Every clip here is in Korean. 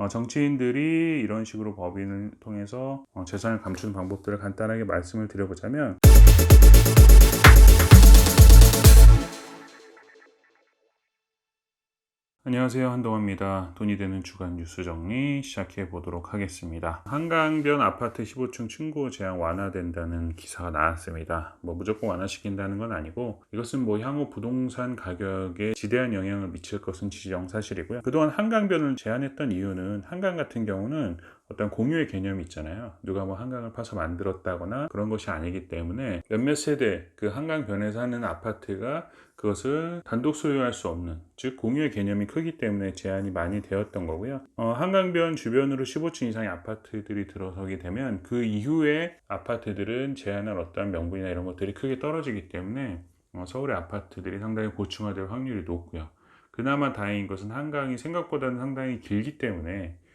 어, 정치인들이 이런 식으로 법인을 통해서 어, 재산을 감추는 방법들을 간단하게 말씀을 드려보자면 안녕하세요 한동화입니다. 돈이 되는 주간 뉴스 정리 시작해 보도록 하겠습니다. 한강변 아파트 15층 층고 제한 완화된다는 기사가 나왔습니다. 뭐 무조건 완화시킨다는 건 아니고 이것은 뭐 향후 부동산 가격에 지대한 영향을 미칠 것은 지정 사실이고요. 그동안 한강변을 제한했던 이유는 한강 같은 경우는 어떤 공유의 개념이 있잖아요. 누가 뭐 한강을 파서 만들었다거나 그런 것이 아니기 때문에 몇몇 세대 그 한강변에 사는 아파트가 그것을 단독 소유할 수 없는 즉 공유의 개념이 크기 때문에 제한이 많이 되었던 거고요. 어, 한강변 주변으로 15층 이상의 아파트들이 들어서게 되면 그 이후에 아파트들은 제한할 어떠한 명분이나 이런 것들이 크게 떨어지기 때문에 어, 서울의 아파트들이 상당히 고층화될 확률이 높고요. 그나마 다행인 것은 한강이 생각보다는 상당히 길기 때문에 어,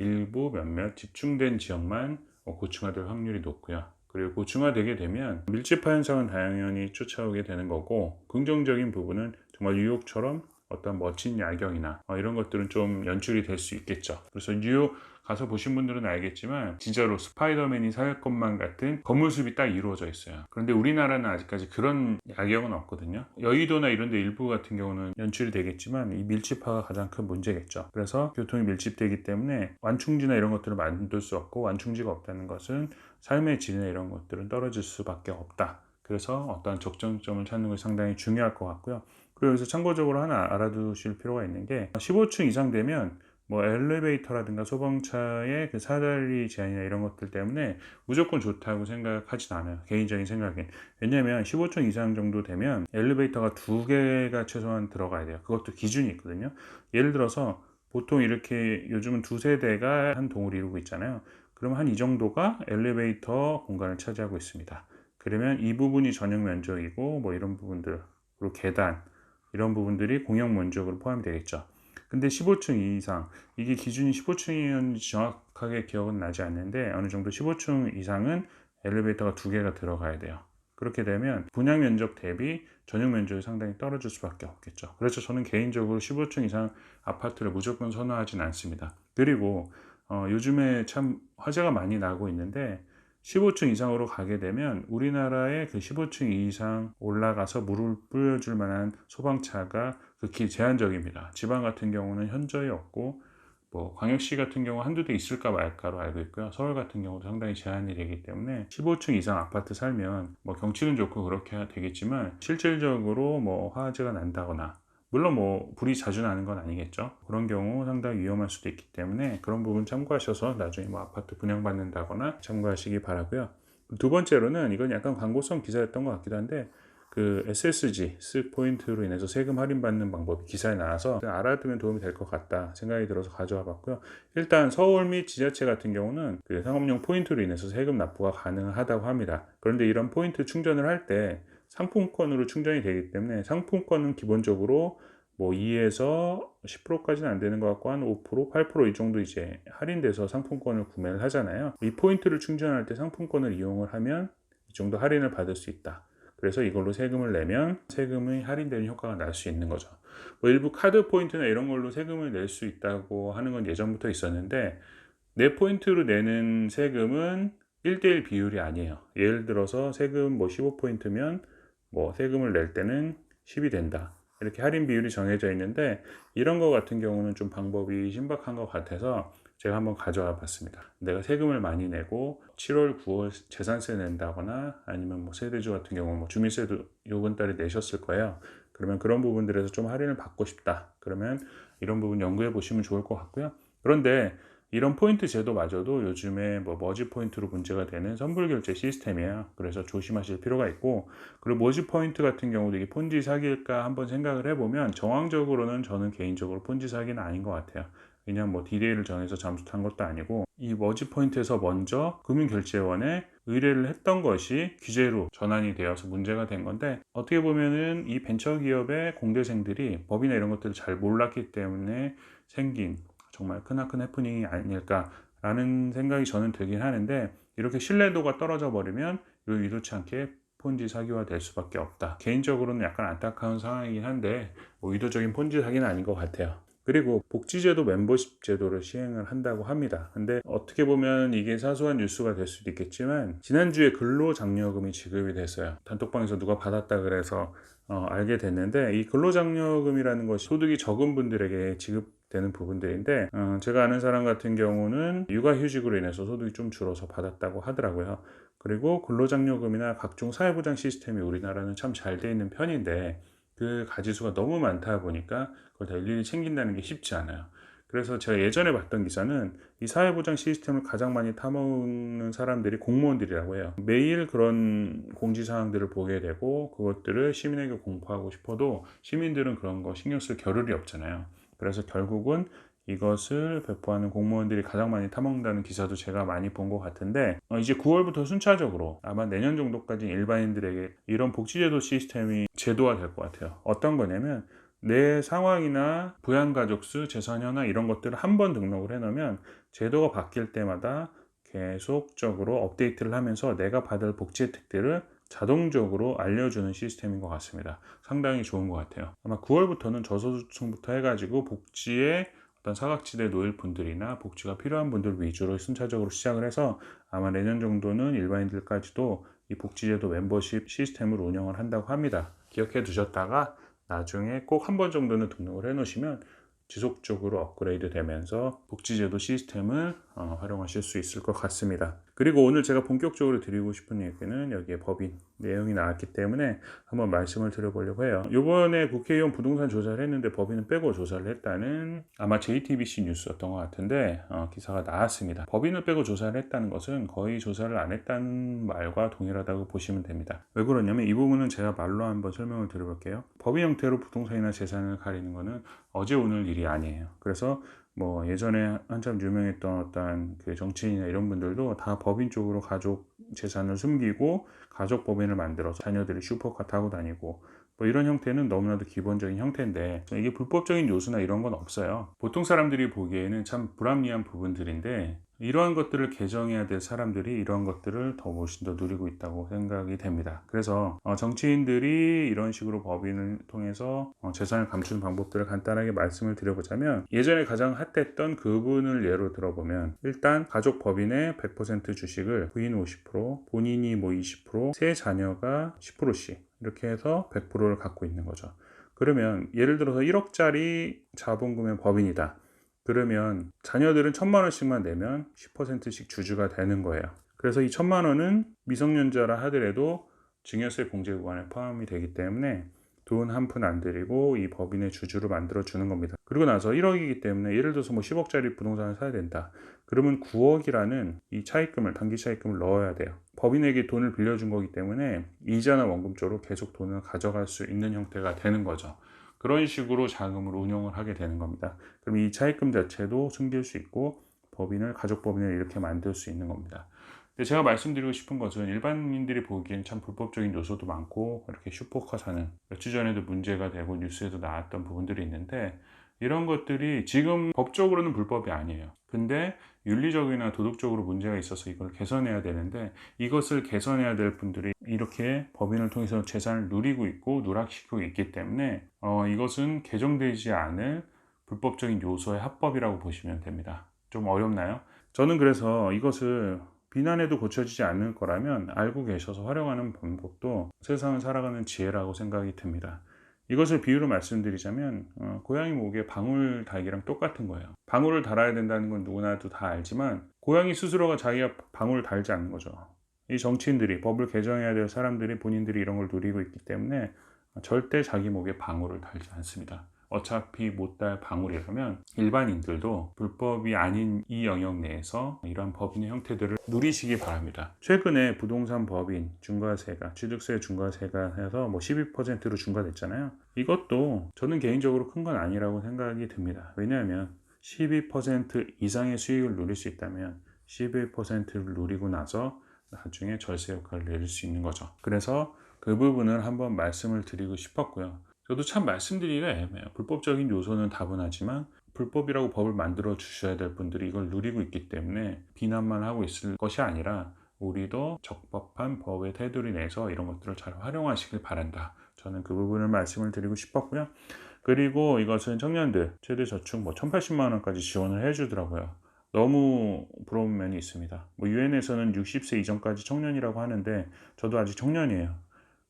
일부 몇몇 집중된 지역만 어, 고층화될 확률이 높고요. 그리고 고층화되게 되면 밀집화 현상은 당연히 쫓아오게 되는 거고 긍정적인 부분은 정말 뉴욕처럼 어떤 멋진 야경이나 어, 이런 것들은 좀 연출이 될 수 있겠죠. 그래서 뉴욕 가서 보신 분들은 알겠지만 진짜로 스파이더맨이 살 것만 같은 건물 숲이 딱 이루어져 있어요. 그런데 우리나라는 아직까지 그런 야경은 없거든요. 여의도나 이런 데 일부 같은 경우는 연출이 되겠지만 이 밀집화가 가장 큰 문제겠죠. 그래서 교통이 밀집되기 때문에 완충지나 이런 것들을 만들 수 없고 완충지가 없다는 것은 삶의 질이나 이런 것들은 떨어질 수밖에 없다. 그래서 어떠한 적정점을 찾는 것이 상당히 중요할 것 같고요. 그리고 여기서 참고적으로 하나 알아두실 필요가 있는 게 15층 이상 되면 뭐 엘리베이터라든가 소방차의 그 사다리 제한이나 이런 것들 때문에 무조건 좋다고 생각하진 않아요. 개인적인 생각엔. 왜냐면 15층 이상 정도 되면 엘리베이터가 두 개가 최소한 들어가야 돼요. 그것도 기준이 있거든요. 예를 들어서 보통 이렇게 요즘은 두 세 대가 한 동을 이루고 있잖아요. 그럼 한 이 정도가 엘리베이터 공간을 차지하고 있습니다. 그러면 이 부분이 전용 면적이고 뭐 이런 부분들 그리고 계단 이런 부분들이 공용 면적으로 포함이 되겠죠. 근데 15층 이상 이게 기준이 15층이었는지 정확하게 기억은 나지 않는데 어느 정도 15층 이상은 엘리베이터가 두 개가 들어가야 돼요. 그렇게 되면 분양 면적 대비 전용 면적이 상당히 떨어질 수밖에 없겠죠. 그래서 저는 개인적으로 15층 이상 아파트를 무조건 선호하진 않습니다. 그리고 어, 요즘에 참 화제가 많이 나고 있는데 15층 이상으로 가게 되면 우리나라의 그 15층 이상 올라가서 물을 뿌려줄 만한 소방차가 극히 제한적입니다. 지방 같은 경우는 현저히 없고 뭐 광역시 같은 경우 한두 대 있을까 말까로 알고 있고요. 서울 같은 경우도 상당히 제한이 되기 때문에 15층 이상 아파트 살면 뭐 경치는 좋고 그렇게 되겠지만 실질적으로 뭐 화재가 난다거나 물론 뭐 불이 자주 나는 건 아니겠죠. 그런 경우 상당히 위험할 수도 있기 때문에 그런 부분 참고하셔서 나중에 뭐 아파트 분양받는다거나 참고하시기 바라고요. 두 번째로는 이건 약간 광고성 기사였던 것 같기도 한데 그 SSG 스 포인트로 인해서 세금 할인 받는 방법이 기사에 나와서 알아두면 도움이 될 것 같다 생각이 들어서 가져와 봤고요. 일단 서울 및 지자체 같은 경우는 그 상업용 포인트로 인해서 세금 납부가 가능하다고 합니다. 그런데 이런 포인트 충전을 할 때 상품권으로 충전이 되기 때문에 상품권은 기본적으로 뭐 2에서 10%까지는 안 되는 것 같고 한 5%, 8%이 정도 이제 할인돼서 상품권을 구매를 하잖아요. 이 포인트를 충전할 때 상품권을 이용을 하면 이 정도 할인을 받을 수 있다. 그래서 이걸로 세금을 내면 세금이 할인되는 효과가 날 수 있는 거죠. 뭐 일부 카드 포인트나 이런 걸로 세금을 낼 수 있다고 하는 건 예전부터 있었는데 내 포인트로 내는 세금은 1대1 비율이 아니에요. 예를 들어서 세금 뭐 15포인트면 뭐 세금을 낼 때는 10이 된다. 이렇게 할인 비율이 정해져 있는데 이런 거 같은 경우는 좀 방법이 신박한 것 같아서 제가 한번 가져와 봤습니다. 내가 세금을 많이 내고 7월, 9월 재산세 낸다거나 아니면 뭐 세대주 같은 경우 뭐 주민세도 요번 달에 내셨을 거예요. 그러면 그런 부분들에서 좀 할인을 받고 싶다. 그러면 이런 부분 연구해 보시면 좋을 것 같고요. 그런데 이런 포인트 제도마저도 요즘에 뭐 머지 포인트로 문제가 되는 선불 결제 시스템이에요. 그래서 조심하실 필요가 있고 그리고 머지 포인트 같은 경우도 이게 폰지 사기일까 한번 생각을 해보면 정황적으로는 저는 개인적으로 폰지 사기는 아닌 것 같아요. 그냥 뭐 디데이를 정해서 잠수 탄 것도 아니고 이 머지 포인트에서 먼저 금융결제원에 의뢰를 했던 것이 규제로 전환이 되어서 문제가 된 건데 어떻게 보면은 이 벤처기업의 공대생들이 법이나 이런 것들을 잘 몰랐기 때문에 생긴 정말 크나큰 해프닝이 아닐까라는 생각이 저는 들긴 하는데 이렇게 신뢰도가 떨어져 버리면 이 의도치 않게 폰지 사기화 될 수밖에 없다. 개인적으로는 약간 안타까운 상황이긴 한데 뭐 의도적인 폰지 사기는 아닌 것 같아요. 그리고 복지제도 멤버십 제도를 시행을 한다고 합니다. 근데 어떻게 보면 이게 사소한 뉴스가 될 수도 있겠지만 지난주에 근로장려금이 지급이 됐어요. 단톡방에서 누가 받았다 그래서 어, 알게 됐는데 이 근로장려금이라는 것이 소득이 적은 분들에게 지급 되는 부분들인데 어, 제가 아는 사람 같은 경우는 육아휴직으로 인해서 소득이 좀 줄어서 받았다고 하더라고요. 그리고 근로장려금이나 각종 사회보장 시스템이 우리나라는 참 잘 돼 있는 편인데 그 가지수가 너무 많다 보니까 그걸 다 일일이 챙긴다는 게 쉽지 않아요. 그래서 제가 예전에 봤던 기사는 이 사회보장 시스템을 가장 많이 타먹는 사람들이 공무원들이라고 해요. 매일 그런 공지사항들을 보게 되고 그것들을 시민에게 공포하고 싶어도 시민들은 그런 거 신경 쓸 겨를이 없잖아요. 그래서 결국은 이것을 배포하는 공무원들이 가장 많이 타먹는다는 기사도 제가 많이 본 것 같은데 어, 이제 9월부터 순차적으로 아마 내년 정도까지 일반인들에게 이런 복지제도 시스템이 제도화 될 것 같아요. 어떤 거냐면 내 상황이나 부양가족 수, 재산현황 이런 것들을 한 번 등록을 해놓으면 제도가 바뀔 때마다 계속적으로 업데이트를 하면서 내가 받을 복지 혜택들을 자동적으로 알려주는 시스템인 것 같습니다. 상당히 좋은 것 같아요. 아마 9월부터는 저소득층부터 해가지고 복지에 어떤 사각지대 놓일 분들이나 복지가 필요한 분들 위주로 순차적으로 시작을 해서 아마 내년 정도는 일반인들까지도 이 복지제도 멤버십 시스템을 운영을 한다고 합니다. 기억해 두셨다가 나중에 꼭 한 번 정도는 등록을 해 놓으시면 지속적으로 업그레이드 되면서 복지제도 시스템을 어, 활용하실 수 있을 것 같습니다. 그리고 오늘 제가 본격적으로 드리고 싶은 얘기는 여기에 법인 내용이 나왔기 때문에 한번 말씀을 드려보려고 해요. 이번에 국회의원 부동산 조사를 했는데 법인은 빼고 조사를 했다는 아마 JTBC 뉴스였던 것 같은데 어, 기사가 나왔습니다. 법인을 빼고 조사를 했다는 것은 거의 조사를 안 했다는 말과 동일하다고 보시면 됩니다. 왜 그러냐면 이 부분은 제가 말로 한번 설명을 드려볼게요. 법인 형태로 부동산이나 재산을 가리는 것은 어제 오늘 일이 아니에요. 그래서 뭐 예전에 한참 유명했던 어떤 그 정치인이나 이런 분들도 다 법인 쪽으로 가족 재산을 숨기고 가족 법인을 만들어서 자녀들이 슈퍼카 타고 다니고 뭐 이런 형태는 너무나도 기본적인 형태인데 이게 불법적인 요소나 이런 건 없어요. 보통 사람들이 보기에는 참 불합리한 부분들인데 이러한 것들을 개정해야 될 사람들이 이러한 것들을 더 훨씬 더 누리고 있다고 생각이 됩니다. 그래서 어, 정치인들이 이런 식으로 법인을 통해서 어, 재산을 감추는 방법들을 간단하게 말씀을 드려보자면 예전에 가장 핫했던 그분을 예로 들어보면 일단 가족 법인의 100% 주식을 부인 50% 본인이 뭐 20%세 자녀가 10%씩 이렇게 해서 100%를 갖고 있는 거죠. 그러면 예를 들어서 1억짜리 자본금의 법인이다. 그러면 자녀들은 천만 원씩만 내면 10%씩 주주가 되는 거예요. 그래서 이 천만 원은 미성년자라 하더라도 증여세 공제 구간에 포함이 되기 때문에 돈 한 푼 안 들이고 이 법인의 주주를 만들어 주는 겁니다. 그리고 나서 1억이기 때문에 예를 들어서 뭐 10억짜리 부동산을 사야 된다. 그러면 9억이라는 이 차입금을 단기 차입금을 넣어야 돼요. 법인에게 돈을 빌려준 거기 때문에 이자나 원금 쪽으로 계속 돈을 가져갈 수 있는 형태가 되는 거죠. 그런 식으로 자금을 운용을 하게 되는 겁니다. 그럼 이 차입금 자체도 숨길 수 있고 법인을 가족 법인을 이렇게 만들 수 있는 겁니다. 근데 제가 말씀드리고 싶은 것은 일반인들이 보기엔 참 불법적인 요소도 많고 이렇게 슈퍼카 사는 몇주 전에도 문제가 되고 뉴스에도 나왔던 부분들이 있는데 이런 것들이 지금 법적으로는 불법이 아니에요. 근데 윤리적이나 도덕적으로 문제가 있어서 이걸 개선해야 되는데 이것을 개선해야 될 분들이 이렇게 법인을 통해서 재산을 누리고 있고 누락시키고 있기 때문에 어, 이것은 개정되지 않을 불법적인 요소의 합법이라고 보시면 됩니다. 좀 어렵나요? 저는 그래서 이것을 비난해도 고쳐지지 않을 거라면 알고 계셔서 활용하는 방법도 세상을 살아가는 지혜라고 생각이 듭니다. 이것을 비유로 말씀드리자면 어, 고양이 목에 방울 달기랑 똑같은 거예요. 방울을 달아야 된다는 건 누구나도 다 알지만 고양이 스스로가 자기가 방울을 달지 않는 거죠. 이 정치인들이 법을 개정해야 될 사람들이 본인들이 이런 걸 누리고 있기 때문에 절대 자기 목에 방울을 달지 않습니다. 어차피 못달 방울이라면 일반인들도 불법이 아닌 이 영역 내에서 이러한 법인의 형태들을 누리시기 바랍니다. 최근에 부동산 법인 중과세가 취득세 중과세가 해서 뭐 12%로 중과됐잖아요. 이것도 저는 개인적으로 큰 건 아니라고 생각이 듭니다. 왜냐하면 12% 이상의 수익을 누릴 수 있다면 11%를 누리고 나서 나중에 절세 효과를 내릴 수 있는 거죠. 그래서 그 부분을 한번 말씀을 드리고 싶었고요. 저도 참 말씀드리기가 애매해요. 불법적인 요소는 다분하지만 불법이라고 법을 만들어 주셔야 될 분들이 이걸 누리고 있기 때문에 비난만 하고 있을 것이 아니라 우리도 적법한 법의 테두리 내에서 이런 것들을 잘 활용하시길 바란다. 저는 그 부분을 말씀을 드리고 싶었고요. 그리고 이것은 청년들 최대 저축 뭐 1,080만 원까지 지원을 해주더라고요. 너무 부러운 면이 있습니다. 뭐 유엔에서는 60세 이전까지 청년이라고 하는데 저도 아직 청년이에요.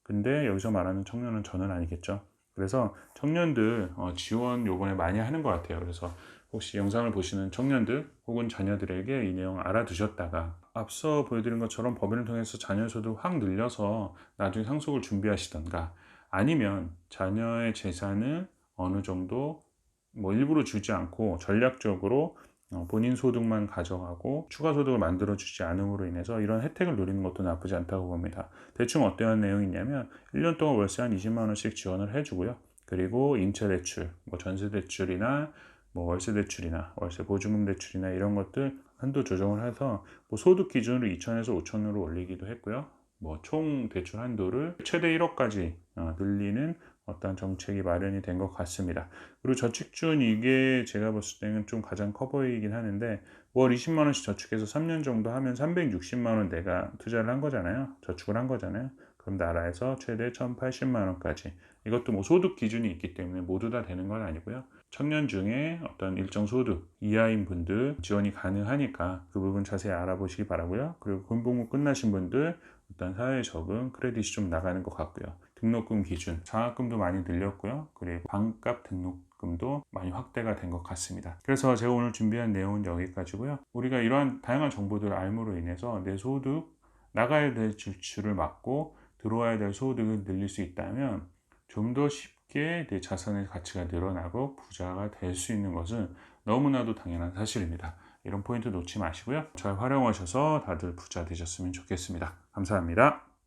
근데 여기서 말하는 청년은 저는 아니겠죠. 그래서 청년들 어, 지원 요번에 많이 하는 것 같아요. 그래서 혹시 영상을 보시는 청년들 혹은 자녀들에게 이 내용 알아두셨다가 앞서 보여드린 것처럼 법인을 통해서 자녀 소득 확 늘려서 나중에 상속을 준비하시던가 아니면 자녀의 재산을 어느 정도 뭐 일부러 주지 않고 전략적으로 어, 본인 소득만 가져가고 추가 소득을 만들어 주지 않음으로 인해서 이런 혜택을 누리는 것도 나쁘지 않다고 봅니다. 대충 어떠한 내용이냐면 1년 동안 월세 한 20만 원씩 지원을 해주고요. 그리고 임차 대출, 뭐 전세 대출이나 뭐 월세 대출이나 월세 보증금 대출이나 이런 것들 한도 조정을 해서 뭐 소득 기준으로 2천에서 5천으로 올리기도 했고요. 뭐 총 대출 한도를 최대 1억까지 어, 늘리는 어떤 정책이 마련이 된 것 같습니다. 그리고 저축준 이게 제가 봤을 때는 좀 가장 커 보이긴 하는데 월 20만 원씩 저축해서 3년 정도 하면 360만 원 내가 투자를 한 거잖아요. 저축을 한 거잖아요. 그럼 나라에서 최대 1,080만 원까지 이것도 뭐 소득 기준이 있기 때문에 모두 다 되는 건 아니고요. 청년 중에 어떤 일정 소득 이하인 분들 지원이 가능하니까 그 부분 자세히 알아보시기 바라고요. 그리고 군복무 끝나신 분들 일단 사회 적응 크레딧이 좀 나가는 것 같고요. 등록금 기준 장학금도 많이 늘렸고요. 그리고 반값 등록금도 많이 확대가 된 것 같습니다. 그래서 제가 오늘 준비한 내용은 여기까지고요. 우리가 이러한 다양한 정보들을 알므로 인해서 내 소득 나가야 될 지출을 막고 들어와야 될 소득을 늘릴 수 있다면 좀 더 쉽게 내 자산의 가치가 늘어나고 부자가 될 수 있는 것은 너무나도 당연한 사실입니다. 이런 포인트 놓지 마시고요. 잘 활용하셔서 다들 부자 되셨으면 좋겠습니다. 감사합니다.